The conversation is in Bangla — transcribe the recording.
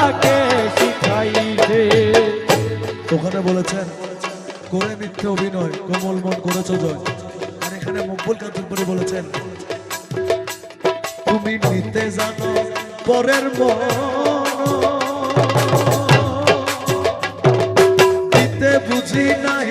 তাকে শিখাইছে ওখানে বলেছেন করে মিথ্যে অভিনয়, কোমল মন করেছ জয়। আর এখানে মকবুল কাতুর করে বলেছেন, তুমি নিতে জানো পরের মন। নিতে বুঝি নাই